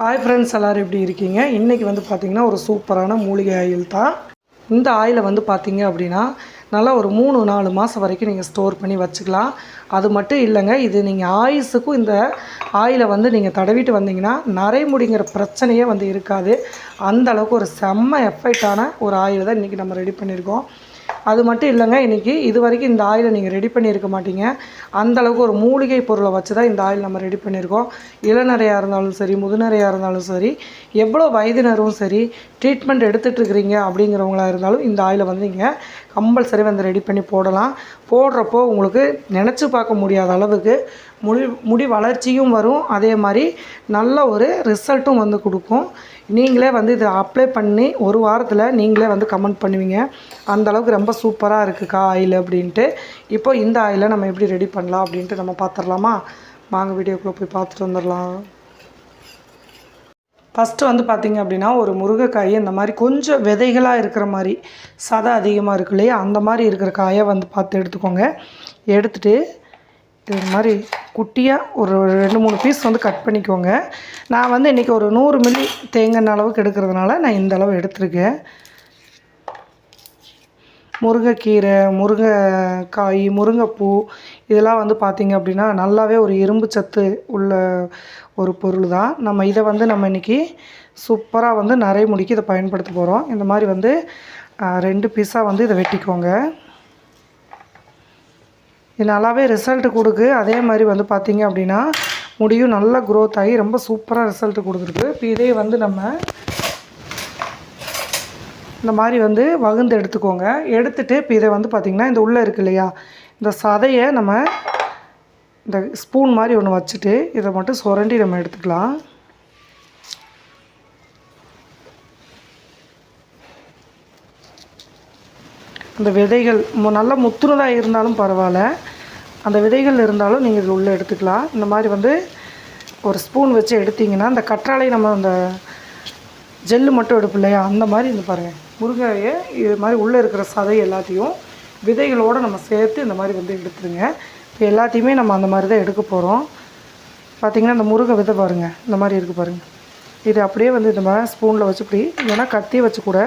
Hi friends எல்லோரும் எப்படி இருக்கீங்க? இன்றைக்கி வந்து பார்த்திங்கன்னா ஒரு சூப்பரான மூலிகை ஆயில் தான். இந்த ஆயிலை வந்து பார்த்தீங்க அப்படின்னா நல்லா ஒரு மூணு நாலு மாதம் வரைக்கும் நீங்கள் ஸ்டோர் பண்ணி வச்சுக்கலாம். அது மட்டும் இல்லைங்க இது நீங்கள் ஆயுஸுக்கும் இந்த ஆயிலை வந்து நீங்கள் தடவிட்டு வந்தீங்கன்னா நரைமுடிங்கிற பிரச்சனையே வந்து இருக்காது. அந்த அளவுக்கு ஒரு செம்ம எஃபெக்டான ஒரு ஆயில் தான் இன்றைக்கி நம்ம ரெடி பண்ணியிருக்கோம். அது மட்டும் இல்லைங்க இன்றைக்கி இது வரைக்கும் இந்த ஆயிலை நீங்கள் ரெடி பண்ணியிருக்க மாட்டீங்க. அந்தளவுக்கு ஒரு மூலிகை பொருளை வச்சு தான் இந்த ஆயில் நம்ம ரெடி பண்ணியிருக்கோம். இளநரையாக இருந்தாலும் சரி முதுநரையாக இருந்தாலும் சரி எவ்வளோ வயதினரும் சரி ட்ரீட்மெண்ட் எடுத்துகிட்டு இருக்கிறீங்க அப்படிங்கிறவங்களா இருந்தாலும் இந்த ஆயிலை வந்து நீங்கள் கம்பல்சரி வந்து ரெடி பண்ணி போடலாம். போடுறப்போ உங்களுக்கு நினச்சி பார்க்க முடியாத அளவுக்கு முடி முடி வளர்ச்சியும் வரும். அதே மாதிரி நல்ல ஒரு ரிசல்ட்டும் வந்து கொடுக்கும். நீங்களே வந்து இதை அப்ளை பண்ணி ஒரு வாரத்தில் நீங்களே வந்து கமெண்ட் பண்ணுவீங்க. அந்த அளவுக்கு ரொம்ப சூப்பராக இருக்குக்கா ஆயில் அப்படின்ட்டு. இப்போ இந்த ஆயிலை நம்ம எப்படி ரெடி பண்ணலாம் அப்படின்ட்டு நம்ம பார்த்துடலாமா வாங்க வீடியோக்குள்ளே போய் பார்த்துட்டு வந்துடலாம் ஃபஸ்ட்டு வந்து பார்த்திங்க அப்படின்னா ஒரு முருங்கைக்காய் இந்த மாதிரி கொஞ்சம் விதைகளாக இருக்கிற மாதிரி சதை அதிகமாக இருக்கு இல்லையா? அந்த மாதிரி இருக்கிற காயை வந்து பார்த்து எடுத்துக்கோங்க. எடுத்துகிட்டு இது மாதிரி குட்டியாக ஒரு ரெண்டு மூணு பீஸ் வந்து கட் பண்ணிக்கோங்க. நான் வந்து இன்றைக்கி ஒரு நூறு மில்லி தேங்காய் அளவுக்கு எடுக்கிறதுனால நான் இந்த அளவு எடுத்திருக்கேன். முருங்கைக்கீரை முருங்கைக்காய் முருங்கைப்பூ இதெல்லாம் வந்து பார்த்திங்க அப்படின்னா நல்லாவே ஒரு இரும்பு சத்து உள்ள ஒரு பொருள் தான். நம்ம இதை வந்து நம்ம இன்றைக்கி சூப்பராக வந்து நிறைய முடிக்கு இதை பயன்படுத்த போகிறோம் இந்த மாதிரி வந்து ரெண்டு பீஸாக வந்து இதை வெட்டிக்கோங்க. இது நல்லாவே ரிசல்ட் கொடுக்கு. அதே மாதிரி வந்து பார்த்திங்க அப்படின்னா முடியும் நல்லா க்ரோத் ஆகி ரொம்ப சூப்பராக ரிசல்ட் கொடுத்துருக்கு. இப்போ இதே வந்து நம்ம இந்த மாதிரி வந்து வகுந்து எடுத்துக்கோங்க. எடுத்துகிட்டு இப்போ இதை வந்து பார்த்திங்கன்னா இந்த உள்ளே இருக்கு இல்லையா? இந்த சதையை நம்ம இந்த ஸ்பூன் மாதிரி ஒன்று வச்சுட்டு இதை மட்டும் சுரண்டி நம்ம எடுத்துக்கலாம். அந்த விதைகள் மு- நல்ல முத்துனதாக இருந்தாலும் பரவாயில்ல. அந்த விதைகள் இருந்தாலும் நீங்கள் இதில் உள்ளே எடுத்துக்கலாம். இந்த மாதிரி வந்து ஒரு ஸ்பூன் வச்சு எடுத்திங்கன்னா அந்த கற்றாழை நம்ம அந்த ஜெல்லு மட்டும் எடுப்போம் இல்லையா? அந்த மாதிரி இந்த பாருங்கள் முருங்கையை இது மாதிரி உள்ளே இருக்கிற சதை எல்லாத்தையும் விதைகளோடு நம்ம சேர்த்து இந்த மாதிரி வந்து எடுத்துருங்க. இப்போ எல்லாத்தையுமே நம்ம அந்த மாதிரி தான் எடுக்க போகிறோம் பார்த்திங்கன்னா இந்த முருங்கை விதை பாருங்கள் இந்த மாதிரி இருக்குது பாருங்கள் இது அப்படியே வந்து இந்த மாதிரி ஸ்பூனில் வச்சு இப்படி இல்லைன்னா கத்தி வச்சு கூட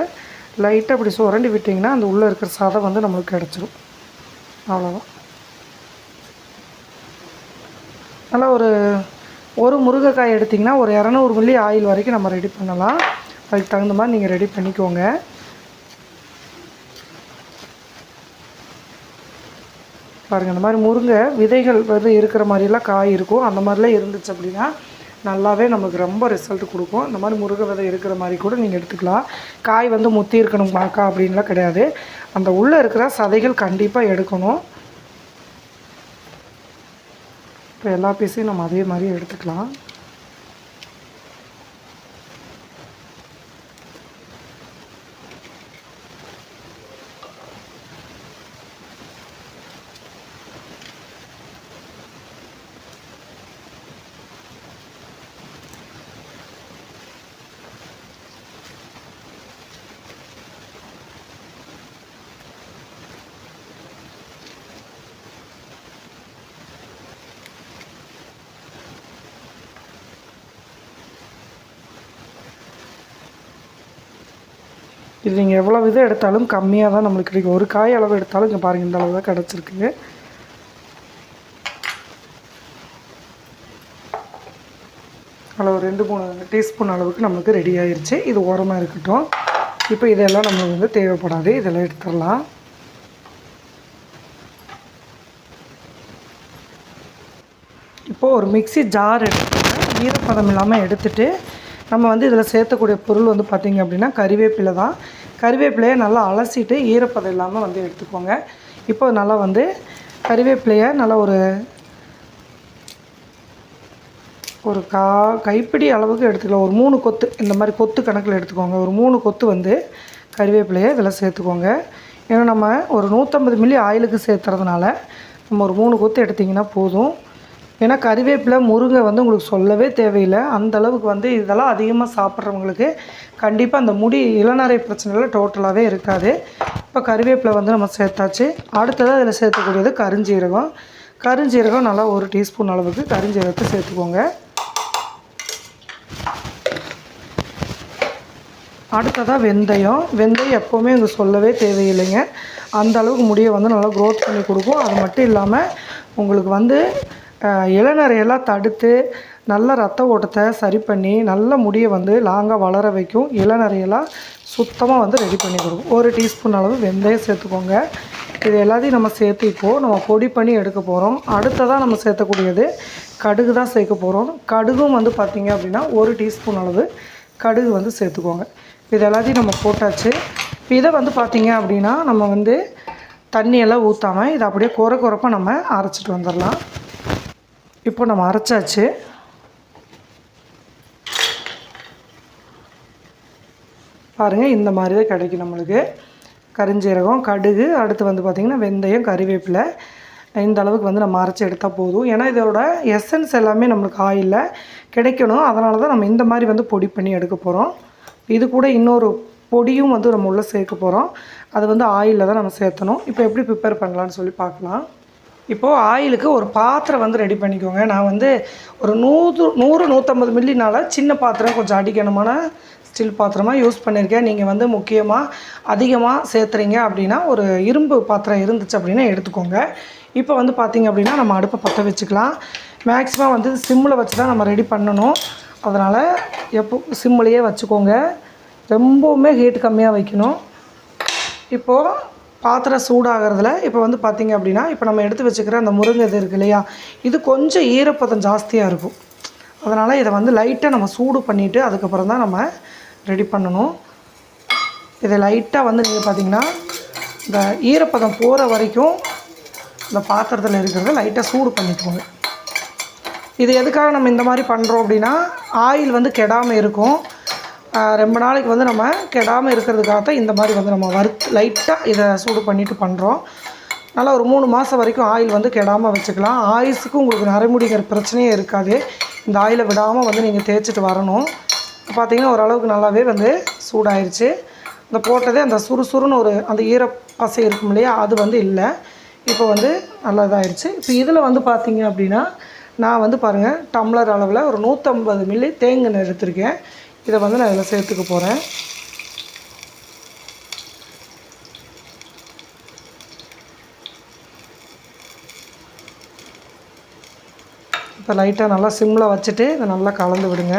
லைட்டாக அப்படி சுரண்டி விட்டிங்கன்னா அந்த உள்ளே இருக்கிற சதை வந்து நம்மளுக்கு கிடச்சிரும். அவ்வளோதான் நல்லா ஒரு ஒரு முருங்கைக்காய் எடுத்திங்கன்னா ஒரு இரநூறு மில்லி ஆயில் வரைக்கும் நம்ம ரெடி பண்ணலாம். அதுக்கு தகுந்த மாதிரி நீங்கள் ரெடி பண்ணிக்கோங்க. பாருங்கள் இந்த மாதிரி முருங்கை விதைகள் வந்து இருக்கிற மாதிரிலாம் காய் இருக்கும். அந்த மாதிரிலாம் இருந்துச்சு அப்படின்னா நல்லாவே நமக்கு ரொம்ப ரிசல்ட் கொடுக்கும். இந்த மாதிரி முருகை விதை இருக்கிற மாதிரி கூட நீங்கள் எடுத்துக்கலாம். காய் வந்து முத்தி இருக்கணும் பார்க்கா அப்படின்லாம் கிடையாது. அந்த உள்ளே இருக்கிற சதைகள் கண்டிப்பாக எடுக்கணும். இப்போ எல்லா பீஸையும் நம்ம அதே மாதிரி எடுத்துக்கலாம். இது நீங்கள் எவ்வளோ விதம் எடுத்தாலும் கம்மியாக தான் நம்மளுக்கு கிடைக்கும். ஒரு காய் அளவு எடுத்தாலும் இங்கே பாருங்கள் இந்த அளவு தான் கிடச்சிருக்கு. அளவு ரெண்டு மூணு டீஸ்பூன் அளவுக்கு நம்மளுக்கு ரெடி ஆயிடுச்சு இது ஓரமாக இருக்கட்டும். இப்போ இதெல்லாம் நம்மளுக்கு வந்து தேவைப்படாது. இதெல்லாம் எடுத்துடலாம். இப்போது ஒரு மிக்ஸி ஜார் எடுத்துக்கோங்க ஈரப்பதம் இல்லாமல் எடுத்துகிட்டு நம்ம வந்து இதில் சேர்த்தக்கூடிய பொருள் வந்து பார்த்திங்க அப்படின்னா கறிவேப்பிலை தான். கறிவேப்பிலையை நல்லா அலசிட்டு ஈரப்பதம் இல்லாமல் வந்து எடுத்துக்கோங்க. இப்போ நல்லா வந்து கறிவேப்பிலையை நல்லா ஒரு ஒரு கா கைப்பிடி அளவுக்கு எடுத்துக்கலாம். ஒரு மூணு கொத்து இந்த மாதிரி கொத்து கணக்கில் எடுத்துக்கோங்க. ஒரு மூணு கொத்து வந்து கறிவேப்பிலையை இதில் சேர்த்துக்கோங்க. ஏன்னா நம்ம ஒரு நூற்றம்பது மில்லி ஆயிலுக்கு சேர்த்துறதுனால நம்ம ஒரு மூணு கொத்து எடுத்திங்கன்னா போதும். ஏன்னா கறிவேப்பிலை முருங்கை வந்து உங்களுக்கு சொல்லவே தேவையில்லை. அந்த அளவுக்கு வந்து இதெல்லாம் அதிகமாக சாப்பிட்றவங்களுக்கு கண்டிப்பாக அந்த முடி இளநரை பிரச்சனைகள் டோட்டலாகவே இருக்காது. இப்போ கறிவேப்பிலை வந்து நம்ம சேர்த்தாச்சு. அடுத்ததாக அதில் சேர்த்துக்கூடியது கருஞ்சீரகம். கருஞ்சீரகம் நல்லா ஒரு டீஸ்பூன் அளவுக்கு கருஞ்சீரகத்தை சேர்த்துக்கோங்க. அடுத்ததாக வெந்தயம். வெந்தயம் எப்போவுமே இங்கே சொல்லவே தேவையில்லைங்க. அந்த அளவுக்கு முடியை வந்து நல்லா க்ரோத் பண்ணி கொடுக்கும். அது மட்டும் இல்லாமல் உங்களுக்கு வந்து இளநரையெல்லாம் தடுத்து நல்ல ரத்த ஓட்டத்தை சரி பண்ணி நல்ல முடியை வந்து லாங்காக வளர வைக்கும். இளநரையெல்லாம் சுத்தமாக வந்து ரெடி பண்ணி கொடுக்கும். ஒரு டீஸ்பூன் அளவு வெந்தயம் சேர்த்துக்கோங்க. இது எல்லாத்தையும் நம்ம சேர்த்து இப்போது நம்ம பொடி பண்ணி எடுக்க போகிறோம் அடுத்ததாக நம்ம சேர்த்தக்கூடியது கடுகு தான் சேர்க்க போகிறோம் கடுகும் வந்து பார்த்திங்க அப்படின்னா ஒரு டீஸ்பூன் அளவு கடுகு வந்து சேர்த்துக்கோங்க. இது எல்லாத்தையும் நம்ம போட்டாச்சு. இதை வந்து பார்த்திங்க அப்படின்னா நம்ம வந்து தண்ணியெல்லாம் ஊற்றாமல் இதை அப்படியே குறை குறைப்பாக நம்ம அரைச்சிட்டு வந்துடலாம். இப்போ நம்ம அரைச்சாச்சு. பாருங்கள் இந்த மாதிரி தான் கிடைக்கும் நம்மளுக்கு. கரிஞ்சீரகம் கடுகு அடுத்து வந்து பார்த்திங்கன்னா வெந்தயம் கறிவேப்பிலை இந்த அளவுக்கு வந்து நம்ம அரைச்சி எடுத்தால் போதும். ஏன்னா இதோட எசன்ஸ் எல்லாமே நம்மளுக்கு ஆயிலில் கிடைக்கணும். அதனால தான் நம்ம இந்த மாதிரி வந்து பொடி பண்ணி எடுக்க போகிறோம் இது கூட இன்னொரு பொடியும் வந்து நம்ம உள்ளே சேர்க்க போகிறோம் அது வந்து ஆயிலில் தான் நம்ம சேர்த்தணும். இப்போ எப்படி ப்ரிப்பேர் பண்ணலான்னு சொல்லி பார்க்கலாம். இப்போது ஆயிலுக்கு ஒரு பாத்திரம் வந்து ரெடி பண்ணிக்கோங்க. நான் வந்து ஒரு நூறு நூறு நூற்றம்பது மில்லினால சின்ன பாத்திரம் கொஞ்சம் அடிக்கணுமான ஸ்டீல் பாத்திரமாக யூஸ் பண்ணியிருக்கேன் நீங்கள் வந்து முக்கியமாக அதிகமாக சேர்த்துறீங்க அப்படின்னா ஒரு இரும்பு பாத்திரம் இருந்துச்சு அப்படின்னா எடுத்துக்கோங்க. இப்போ வந்து பார்த்திங்க அப்படின்னா நம்ம அடுப்பை பற்ற வச்சுக்கலாம். மேக்ஸிமம் வந்து சிம்மில் வச்சு தான் நம்ம ரெடி பண்ணணும். அதனால் எப்போ சிம்மிலையே வச்சுக்கோங்க. ரொம்பவுமே ஹீட் கம்மியாக வைக்கணும். இப்போது பாத்திரம் சூடாகிறதுல இப்போ வந்து பார்த்திங்க அப்படின்னா இப்போ நம்ம எடுத்து வச்சுக்கிற அந்த முருங்கை இது இருக்கு இல்லையா இது கொஞ்சம் ஈரப்பதம் ஜாஸ்தியாக இருக்கும். அதனால் இதை வந்து லைட்டாக நம்ம சூடு பண்ணிவிட்டு அதுக்கப்புறம் தான் நம்ம ரெடி பண்ணணும். இதை லைட்டாக வந்து நீங்கள் பார்த்தீங்கன்னா இந்த ஈரப்பதம் போகிற வரைக்கும் இந்த பாத்திரத்தில் இருக்கிறத லைட்டாக சூடு பண்ணிக்கோங்க. இது எதுக்காக நம்ம இந்த மாதிரி பண்ணுறோம் அப்படின்னா ஆயில் வந்து கெடாமல் இருக்கும். ரொம்ப நாளைக்கு வந்து நம்ம கெடாமல் இருக்கிறதுக்காக தான் இந்த மாதிரி வந்து நம்ம வறுத்து லைட்டாக இதை சூடு பண்ணிவிட்டு பண்ணுறோம் நல்லா ஒரு மூணு மாதம் வரைக்கும் ஆயில் வந்து கெடாமல் வச்சுக்கலாம். ஆயில்ஸுக்கும் உங்களுக்கு நரைமுடிங்கிற பிரச்சனையே இருக்காது. இந்த ஆயிலை விடாமல் வந்து நீங்கள் தேய்ச்சிட்டு வரணும். பார்த்திங்கன்னா ஓரளவுக்கு நல்லாவே வந்து சூடாயிருச்சு. இந்த போட்டதே அந்த சுறுசுறுன்னு ஒரு அந்த ஈரப்பசை இருக்கும் இல்லையா அது வந்து இல்லை. இப்போ வந்து நல்லா இதாகிடுச்சு இப்போ இதில் வந்து பார்த்தீங்க அப்படின்னா நான் வந்து பாருங்கள் டம்ளர் அளவில் ஒரு நூற்றம்பது மில்லி தேங்காய் எடுத்திருக்கேன். இதை வந்து நான் இதில் சேர்த்துக்க போகிறேன். இப்போ லைட்டாக நல்லா சிம்மில் வச்சுட்டு இதை நல்லா கலந்து விடுங்க.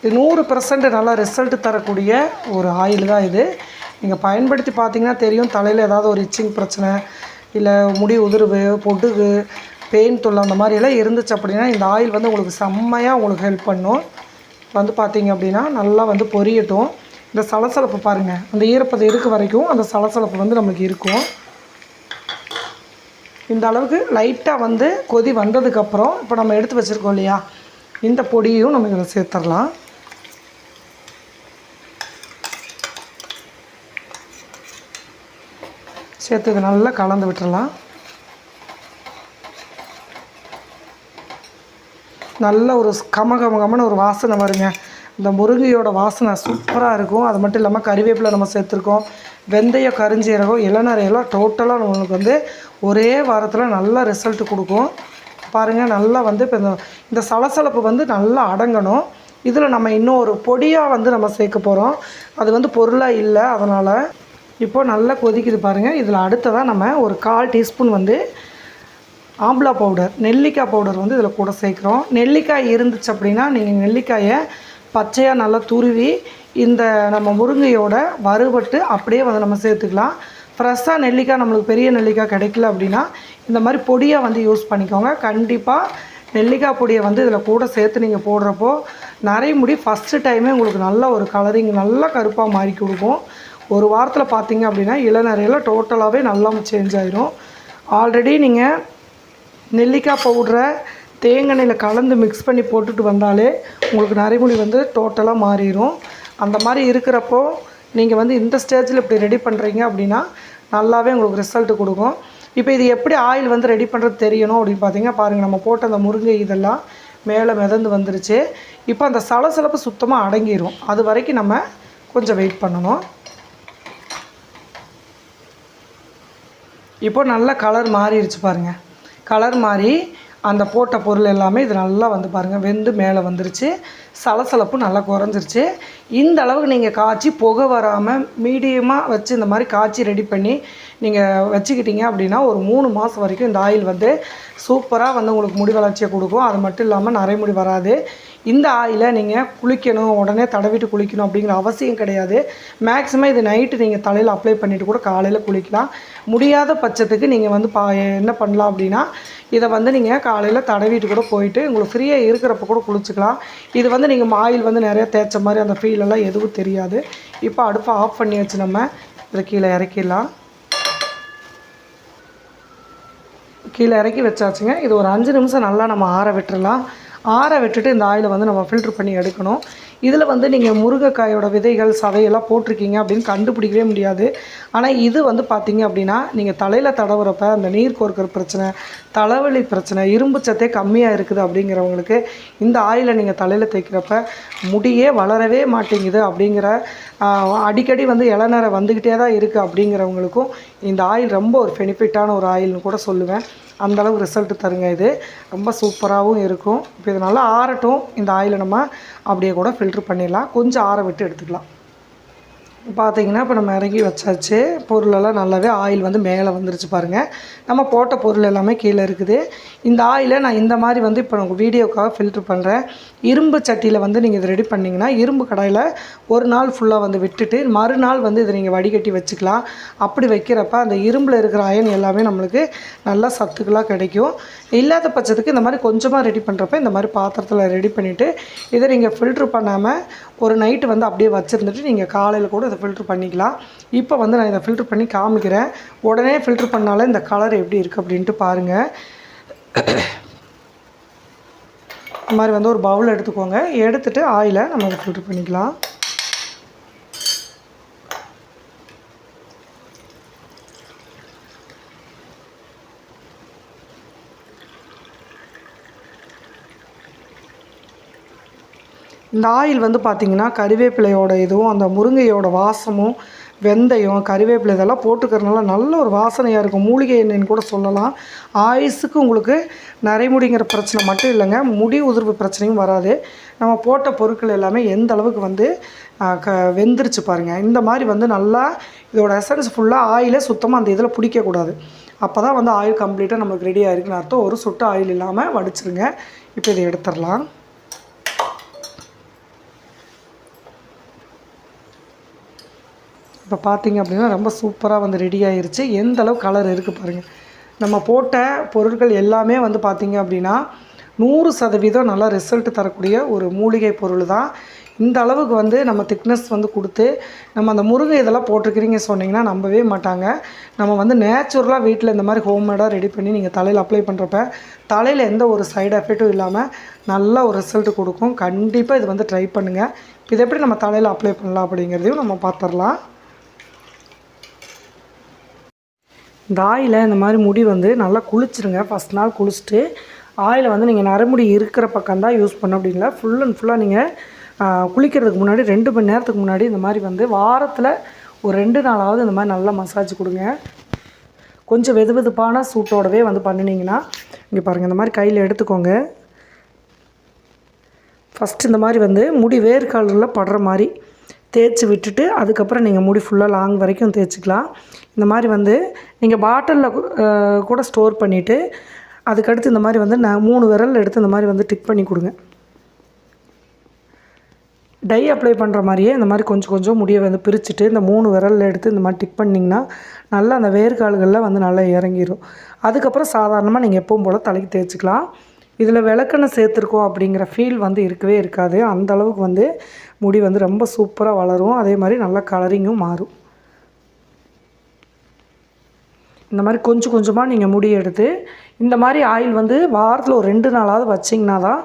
இது நூறு பர்சன்ட் நல்லா ரிசல்ட் தரக்கூடிய ஒரு ஆயில் தான் இது. நீங்கள் பயன்படுத்தி பார்த்தீங்கன்னா தெரியும் தலையில் ஏதாவது ஒரு இச்சிங் பிரச்சனை இல்லை முடி உதிர்வு பொடுகு பெயின் தொல்லை அந்த மாதிரியெல்லாம் இருந்துச்சு அப்படின்னா இந்த ஆயில் வந்து உங்களுக்கு செம்மையாக உங்களுக்கு ஹெல்ப் பண்ணும். வந்து பார்த்தீங்க அப்படின்னா நல்லா வந்து பொரியட்டும். இந்த சலசலப்பு பாருங்கள் அந்த ஈரப்பதம் இருக்க வரைக்கும் அந்த சலசலப்பு வந்து நமக்கு இருக்கும். இந்த அளவுக்கு லைட்டாக வந்து கொதி வந்ததுக்கப்புறம் இப்போ நம்ம எடுத்து வச்சுருக்கோம் இல்லையா? இந்த பொடியும் நம்ம இதில் சேர்த்துடலாம். சேர்த்து இதை நல்லா கலந்து விட்டுறலாம். நல்ல ஒரு கம கம கமன்னு ஒரு வாசனை வருங்க. இந்த முருங்கையோட வாசனை சூப்பராக இருக்கும். அது மட்டும் இல்லாமல் கறிவேப்பிலை நம்ம சேர்த்துருக்கோம். வெந்தயம் கரிஞ்சீரகம் இளநரையெல்லாம் டோட்டலாக நம்மளுக்கு வந்து ஒரே வாரத்தில் நல்ல ரிசல்ட் கொடுக்கும். பாருங்கள் நல்லா வந்து இப்போ இந்த இந்த சலசலப்பு வந்து நல்லா அடங்கணும். இதில் நம்ம இன்னும் ஒரு பொடியாக வந்து நம்ம சேர்க்க போகிறோம் அது வந்து பொருளாக இல்லை அதனால் இப்போது நல்லா கொதிக்குது பாருங்கள் இதில் அடுத்ததாக நம்ம ஒரு கால் டீஸ்பூன் வந்து ஆம்லா பவுடர் நெல்லிக்காய் பவுடர் வந்து இதில் கூட சேர்க்குறோம். நெல்லிக்காய் இருந்துச்சு அப்படின்னா நீங்கள் நெல்லிக்காயை பச்சையாக நல்லா துருவி இந்த நம்ம முருங்கையோட வறுபட்டு அப்படியே வந்து நம்ம சேர்த்துக்கலாம். ஃப்ரெஷ்ஷாக நெல்லிக்காய் நம்மளுக்கு பெரிய நெல்லிக்காய் கிடைக்கல அப்படின்னா இந்த மாதிரி பொடியாக வந்து யூஸ் பண்ணிக்கோங்க. கண்டிப்பாக நெல்லிக்காய் பொடியை வந்து இதில் கூட சேர்த்து நீங்கள் போடுறப்போ நிறைய முடி ஃபஸ்ட்டு டைமே உங்களுக்கு நல்ல ஒரு கலரிங் நல்லா கருப்பாக மாறி கொடுக்கும். ஒரு வாரத்தில் பார்த்தீங்க அப்படின்னா இளநறையில் டோட்டலாகவே நல்லா சேஞ்ச் ஆயிரும். ஆல்ரெடி நீங்கள் நெல்லிக்காய் பவுடரை தேங்காயில் கலந்து மிக்ஸ் பண்ணி போட்டுட்டு வந்தாலே உங்களுக்கு நரைமுடி வந்து டோட்டலாக மாறிடும் அந்த மாதிரி இருக்கிறப்போ நீங்கள் வந்து இந்த ஸ்டேஜில் இப்படி ரெடி பண்ணுறீங்க அப்படின்னா நல்லாவே உங்களுக்கு ரிசல்ட் கொடுக்கும். இப்போ இது எப்படி ஆயில் வந்து ரெடி பண்ணுறது தெரியணும் அப்படின்னு பார்த்தீங்கன்னா பாருங்கள் நம்ம போட்ட அந்த முருங்கை இதெல்லாம் மேலே மிதந்து வந்துருச்சு. இப்போ அந்த சலசலப்பு சுத்தமாக அடங்கிடும் அது வரைக்கும் நம்ம கொஞ்சம் வெயிட் பண்ணணும். இப்போ நல்ல கலர் மாறிடுச்சு பாருங்கள் கலர் மாதிரி அந்த போட்ட பொருள் எல்லாமே இது நல்லா வந்து பாருங்கள் வெந்து மேலே வந்துருச்சு. சலசலப்பு நல்லா குறைஞ்சிருச்சு. இந்த அளவுக்கு நீங்கள் காய்ச்சி புகை வராமல் மீடியமாக வச்சு இந்த மாதிரி காய்ச்சி ரெடி பண்ணி நீங்கள் வச்சுக்கிட்டீங்க அப்படின்னா ஒரு மூணு மாதம் வரைக்கும் இந்த ஆயில் வந்து சூப்பராக வந்து உங்களுக்கு முடி வளர்ச்சியை கொடுக்கும். அது மட்டும் இல்லாமல் நிறைய முடி வராது. இந்த ஆயிலை நீங்கள் குளிக்கணும் உடனே தடவிட்டு குளிக்கணும் அப்படிங்கிற அவசியம் கிடையாது. மேக்ஸிமம் இது நைட்டு நீங்கள் தலையில் அப்ளை பண்ணிவிட்டு கூட காலையில் குளிக்கலாம். முடியாத பட்சத்துக்கு நீங்கள் வந்து பா என்ன பண்ணலாம் அப்படின்னா இதை வந்து நீங்கள் காலையில் தடவிட்டு கூட போயிட்டு உங்களுக்கு ஃப்ரீயாக இருக்கிறப்ப கூட குளிச்சுக்கலாம். இது வந்து நீங்கள் ஆயில் வந்து நிறையா தேய்ச்ச மாதிரி அந்த ஃபீலெல்லாம் எதுவும் தெரியாது. இப்போ அடுப்பை ஆஃப் பண்ணி வச்சு நம்ம. இதை கீழே இறக்கிடலாம். கீழே இறக்கி வச்சாச்சுங்க. இது ஒரு அஞ்சு நிமிஷம் நல்லா நம்ம ஆற விட்டுறலாம். ஆற விட்டுட்டு இந்த ஆயிலை வந்து நம்ம ஃபில்ட்ரு பண்ணி எடுக்கணும். இதில் வந்து நீங்கள் முருங்கைக்காயோட விதைகள் சதையெல்லாம் போட்டிருக்கீங்க அப்படின்னு கண்டுபிடிக்கவே முடியாது. ஆனால் இது வந்து பார்த்தீங்க அப்படின்னா நீங்கள் தலையில் தடவுறப்ப அந்த நீர் கோர்க்கிற பிரச்சனை தலைவலி பிரச்சனை இரும்பு சத்தே கம்மியாக இருக்குது அப்படிங்கிறவங்களுக்கு இந்த ஆயிலை நீங்கள் தலையில் தேய்க்கிறப்ப முடியே வளரவே மாட்டேங்குது அப்படிங்கிற அடிக்கடி வந்து இளநரை வந்துக்கிட்டே தான் இருக்குது அப்படிங்கிறவங்களுக்கும் இந்த ஆயில் ரொம்ப ஒரு பெனிஃபிட்டான ஒரு ஆயில்னு கூட சொல்லுவேன். அந்தளவுக்கு ரிசல்ட்டு ரிசல்ட் தருங்க இது. ரொம்ப சூப்பராகவும் இருக்கும். இப்போ இது நல்லா ஆறட்டும். இந்த ஆயிலை நம்ம அப்படியே கூட ஃபில்ட்ரு பண்ணிடலாம். கொஞ்சம் ஆற விட்டு எடுத்துக்கலாம். பார்த்தீங்கன்னா இப்போ நம்ம இறங்கி வச்சாச்சு. பொருளெல்லாம் நல்லாவே ஆயில் வந்து மேலே வந்துருச்சு பாருங்கள் நம்ம போட்ட பொருள் எல்லாமே கீழே இருக்குது. இந்த ஆயிலை நான் இந்த மாதிரி வந்து இப்போ உங்களுக்கு வீடியோக்காக ஃபில்ட்ரு பண்ணுறேன் இரும்பு சட்டியில் வந்து நீங்கள் இதை ரெடி பண்ணிங்கன்னா இரும்பு கடாயில் ஒரு நாள் ஃபுல்லாக வந்து விட்டுட்டு மறுநாள் வந்து இதை நீங்கள் வடிகட்டி வச்சுக்கலாம். அப்படி வைக்கிறப்ப அந்த இரும்பில் இருக்கிற அயன் எல்லாமே நம்மளுக்கு நல்லா சத்துக்களாக கிடைக்கும். இல்லாத பட்சத்துக்கு இந்த மாதிரி கொஞ்சமாக ரெடி பண்ணுறப்ப இந்த மாதிரி பாத்திரத்தில் ரெடி பண்ணிவிட்டு இதை நீங்கள் ஃபில்ட்ரு பண்ணாமல் ஒரு நைட்டு வந்து அப்படியே வச்சுருந்துட்டு நீங்கள் காலையில் கூட இதை ஃபில்ட்ரு பண்ணிக்கலாம். இப்போ வந்து நான் இதை ஃபில்ட்ரு பண்ணி காமிக்கிறேன். உடனே ஃபில்ட்ரு பண்ணாலே இந்த கலர் எப்படி இருக்குது அப்படின்ட்டு பாருங்கள் இந்த மாதிரி வந்து ஒரு பவுல் எடுத்துக்கோங்க. எடுத்துகிட்டு ஆயிலை நம்ம இதை ஃபில்ட்ரு பண்ணிக்கலாம். இந்த ஆயில் வந்து பார்த்திங்கன்னா கறிவேப்பிலையோட இதுவும் அந்த முருங்கையோட வாசமும் வெந்தயம் கறிவேப்பிலை இதெல்லாம் போட்டுக்கிறதுனால நல்ல ஒரு வாசனையாக இருக்கும். மூலிகை எண்ணெய்னு கூட சொல்லலாம். ஆயுஸுக்கு உங்களுக்கு நரைமுடிங்கிற பிரச்சனை மட்டும் இல்லைங்க. முடி உதிர்வு பிரச்சனையும் வராது. நம்ம போட்ட பொருட்கள் எல்லாமே எந்த அளவுக்கு வந்து க வெந்துருச்சு பாருங்கள் இந்த மாதிரி வந்து நல்லா இதோட எசன்ஸ் ஃபுல்லாக ஆயிலே சுத்தமாக அந்த இதில் பிடிக்கக்கூடாது. அப்போ தான் வந்து ஆயில் கம்ப்ளீட்டாக நமக்கு ரெடி ஆயிருக்குன்னு அர்த்தம். ஒரு சொட்டு ஆயில் இல்லாமல் வடிச்சிருங்க. இப்போ இதை எடுத்துடலாம். இப்போ பார்த்தீங்க அப்படின்னா ரொம்ப சூப்பராக வந்து ரெடி ஆயிருச்சு. எந்த அளவு கலர் இருக்குது பாருங்கள் நம்ம போட்ட பொருட்கள் எல்லாமே வந்து பார்த்தீங்க அப்படின்னா நூறு சதவீதம் நல்லா ரிசல்ட் தரக்கூடிய ஒரு மூலிகை பொருள் தான். இந்த அளவுக்கு வந்து நம்ம திக்னஸ் வந்து கொடுத்து நம்ம அந்த முருங்கை இதெல்லாம் போட்டிருக்கிறீங்க சொன்னிங்கன்னா நம்பவே மாட்டாங்க. நம்ம வந்து நேச்சுரலாக வீட்டில் இந்த மாதிரி ஹோம்மேடாக ரெடி பண்ணி நீங்கள் தலையில் அப்ளை பண்ணுறப்ப தலையில் எந்த ஒரு சைடு எஃபெக்ட்டும் இல்லாமல் நல்ல ஒரு ரிசல்ட் கொடுக்கும். கண்டிப்பாக இது வந்து ட்ரை பண்ணுங்கள் இது எப்படி நம்ம தலையில் அப்ளை பண்ணலாம் அப்படிங்கிறதையும் நம்ம பார்த்துடலாம். இந்த ஆயிலை இந்த மாதிரி முடி வந்து நல்லா குளிச்சிருங்க. ஃபஸ்ட் நாள் குளிச்சுட்டு ஆயிலை வந்து நீங்கள் நரமுடி இருக்கிற பக்கம் தான் யூஸ் பண்ண அப்படிங்களா ஃபுல் அண்ட் ஃபுல்லாக நீங்கள் குளிக்கிறதுக்கு முன்னாடி ரெண்டு மணி நேரத்துக்கு முன்னாடி இந்த மாதிரி வந்து வாரத்தில் ஒரு ரெண்டு நாளாவது இந்த மாதிரி நல்லா மசாஜ் கொடுங்க. கொஞ்சம் வெது வெதுப்பான சூட்டோடவே வந்து பண்ணினீங்கன்னா இங்கே பாருங்கள் இந்த மாதிரி கையில் எடுத்துக்கோங்க. ஃபஸ்ட் இந்த மாதிரி வந்து முடி வேர்க்காலில் படுற மாதிரி தேய்ச்சி விட்டுட்டு அதுக்கப்புறம் நீங்கள் முடி ஃபுல்லாக லாங் வரைக்கும் தேய்ச்சிக்கலாம். இந்த மாதிரி வந்து நீங்கள் பாட்டிலில் கூட ஸ்டோர் பண்ணிவிட்டு அதுக்கடுத்து இந்த மாதிரி வந்து நான் மூணு விரல் எடுத்து இந்த மாதிரி வந்து டிக் பண்ணி கொடுங்க. டை அப்ளை பண்ணுற மாதிரியே இந்த மாதிரி கொஞ்சம் கொஞ்சம் முடியை வந்து பிரிச்சுட்டு இந்த மூணு விரலில் எடுத்து இந்த மாதிரி டிக் பண்ணிங்கன்னா நல்லா அந்த வேர்க்கால்களில் வந்து நல்லா இறங்கிரும். அதுக்கப்புறம் சாதாரணமாக நீங்கள் எப்பவும் போல் தலைக்கு தேய்ச்சிக்கலாம். இதில் விளக்கெண்ணெய் சேர்த்துருக்கோம் அப்படிங்கிற ஃபீல் வந்து இருக்கவே இருக்காது. அந்த அளவுக்கு வந்து முடி வந்து ரொம்ப சூப்பராக வளரும். அதே மாதிரி நல்லா கலரிங்கும் மாறும். இந்த மாதிரி கொஞ்சம் கொஞ்சமாக நீங்கள் முடி எடுத்து இந்த மாதிரி ஆயில் வந்து வாரத்தில் ஒரு ரெண்டு நாளாவது வச்சிங்கன்னா தான்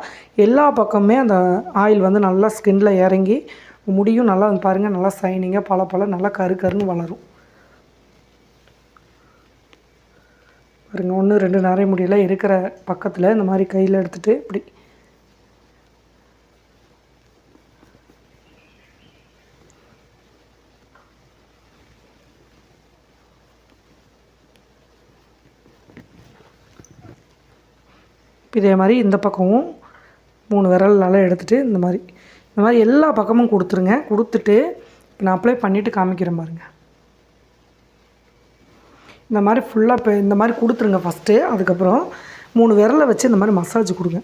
எல்லா பக்கமே அந்த ஆயில் வந்து நல்லா ஸ்கின்னில் இறங்கி முடியும் நல்லா பாருங்கள் நல்லா சைனிங்காக பல பல நல்லா கரு கருன்னு வளரும். பாருங்கள் ஒன்று ரெண்டு நிறைய முடியெல்லாம் இருக்கிற பக்கத்தில் இந்த மாதிரி கையில் எடுத்துகிட்டு இப்படி. இதே மாதிரி இந்த பக்கமும் மூணு விரல் நல்லா எடுத்துகிட்டு இந்த மாதிரி. இந்த மாதிரி எல்லா பக்கமும் கொடுத்துருங்க. கொடுத்துட்டு நான் அப்ளை பண்ணிவிட்டு காமிக்கிறேன் பாருங்கள் இந்த மாதிரி ஃபுல்லாக இப்போ இந்த மாதிரி கொடுத்துருங்க ஃபஸ்ட்டு அதுக்கப்புறம் மூணு விரலை வச்சு இந்த மாதிரி மசாஜ் கொடுங்க.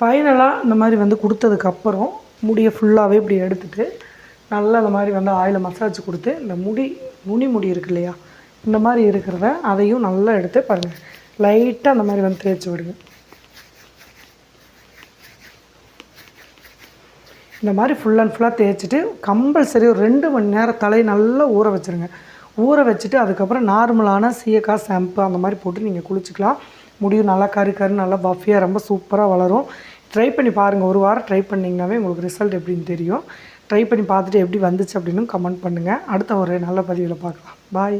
ஃபைனலாக இந்த மாதிரி வந்து கொடுத்ததுக்கப்புறம் முடியை ஃபுல்லாகவே இப்படி எடுத்துகிட்டு நல்லா இந்த மாதிரி வந்து ஆயில் மசாஜ் கொடுத்து இந்த முடி நுனி முடி இருக்கு இல்லையா? இந்த மாதிரி இருக்கிறத அதையும் நல்லா எடுத்து பாருங்கள் லைட்டாக அந்த மாதிரி வந்து தேய்ச்சி விடுங்க. இந்த மாதிரி ஃபுல் அண்ட் ஃபுல்லாக தேய்ச்சிட்டு கம்பல்சரி ஒரு ரெண்டு மணி நேரம் தலையை நல்லா ஊற வச்சுருங்க. ஊற வச்சுட்டு அதுக்கப்புறம் நார்மலான சீயக்காய் ஷாம்பு அந்த மாதிரி போட்டு நீங்கள் குளிச்சுக்கலாம். முடியும் நல்லா கரு கரு நல்லா பஃபியாக ரொம்ப சூப்பராக வளரும். ட்ரை பண்ணி பாருங்கள் ஒரு வாரம் ட்ரை பண்ணிங்கனாவே உங்களுக்கு ரிசல்ட் எப்படின்னு தெரியும். ட்ரை பண்ணி பார்த்துட்டு எப்படி வந்துச்சு அப்படின்னு கமெண்ட் பண்ணுங்கள் அடுத்த ஒரு நல்ல பதிவில் பார்க்கலாம். பாய்